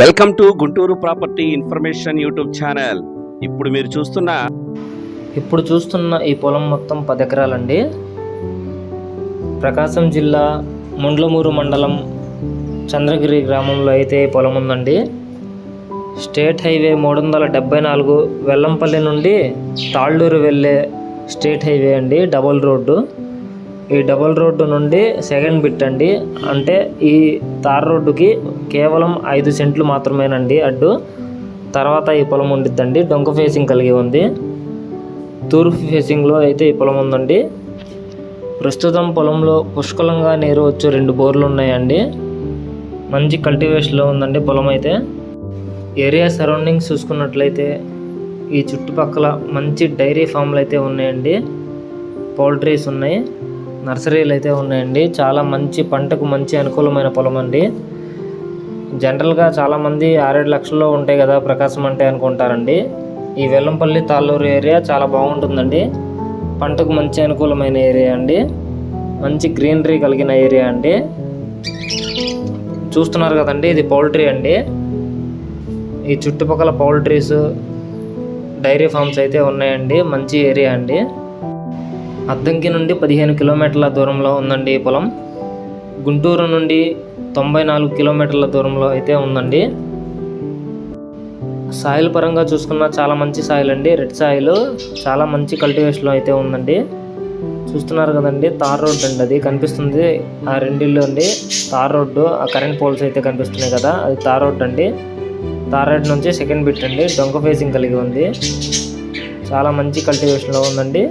Welcome to Guntur property information YouTube channel. ఇప్పుడు మీరు చూస్తున్న ఇప్పుడు చూస్తున్న ఈ పొలం మొత్తం పది ఎకరాలండి. ప్రకాశం జిల్లా ముండ్లమూరు మండలం చంద్రగిరి గ్రామంలో అయితే పొలం ఉందండి. స్టేట్ హైవే మూడు వందల డెబ్బై నాలుగు వెల్లంపల్లి నుండి తాళ్ళూరు వెళ్ళే స్టేట్ హైవే అండి డబుల్ రోడ్డు. ఈ డబుల్ రోడ్డు నుండి సెకండ్ బిట్ అండి. అంటే ఈ తార్ రోడ్డుకి కేవలం ఐదు సెంట్లు మాత్రమేనండి అడ్డు. తర్వాత ఈ పొలం ఉండిద్దండి. డొంక ఫేసింగ్ కలిగి ఉంది. తూర్పు ఫేసింగ్లో అయితే ఈ పొలం ఉందండి. ప్రస్తుతం పొలంలో పుష్కలంగా నీరు వచ్చే రెండు బోర్లు ఉన్నాయండి. మంచి కల్టివేషన్లో ఉందండి పొలం అయితే. ఏరియా సరౌండింగ్స్ చూసుకున్నట్లయితే ఈ చుట్టుపక్కల మంచి డైరీ ఫామ్లు అయితే ఉన్నాయండి. పౌల్ట్రీస్ ఉన్నాయి. నర్సరీలు అయితే ఉన్నాయండి. చాలా మంచి పంటకు మంచి అనుకూలమైన పొలం అండి. జనరల్గా చాలామంది ఆరేడు లక్షల్లో ఉంటాయి కదా ప్రకాశం అంటే అనుకుంటారండి. ఈ వెల్లంపల్లి తాళ్ళూరు ఏరియా చాలా బాగుంటుందండి. పంటకు మంచి అనుకూలమైన ఏరియా అండి. మంచి గ్రీనరీ కలిగిన ఏరియా అండి. చూస్తున్నారు కదండి ఇది పౌల్ట్రీ అండి. ఈ చుట్టుపక్కల పౌల్ట్రీస్ డైరీ ఫార్మ్స్ అయితే ఉన్నాయండి. మంచి ఏరియా అండి. అద్దంకి నుండి పదిహేను కిలోమీటర్ల దూరంలో ఉందండి ఈ పొలం. గుంటూరు నుండి తొంభై నాలుగు కిలోమీటర్ల దూరంలో అయితే ఉందండి. సాయిల్ పరంగా చూసుకున్న చాలా మంచి సాయిల్ అండి. రెడ్ సాయిల్ చాలా మంచి కల్టివేషన్లో అయితే ఉందండి. చూస్తున్నారు కదండి తార్ రోడ్ అండి అది. కనిపిస్తుంది ఆ రెండిల్లు అండి. తార్ రోడ్డు ఆ కరెంట్ పోల్స్ అయితే కనిపిస్తున్నాయి కదా అది తార్ రోడ్ అండి. తార్ రోడ్ నుంచి సెకండ్ బిట్ అండి. డొంక ఫేసింగ్ కలిగి ఉంది. చాలా మంచి కల్టివేషన్లో ఉందండి.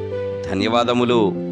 ధన్యవాదములు.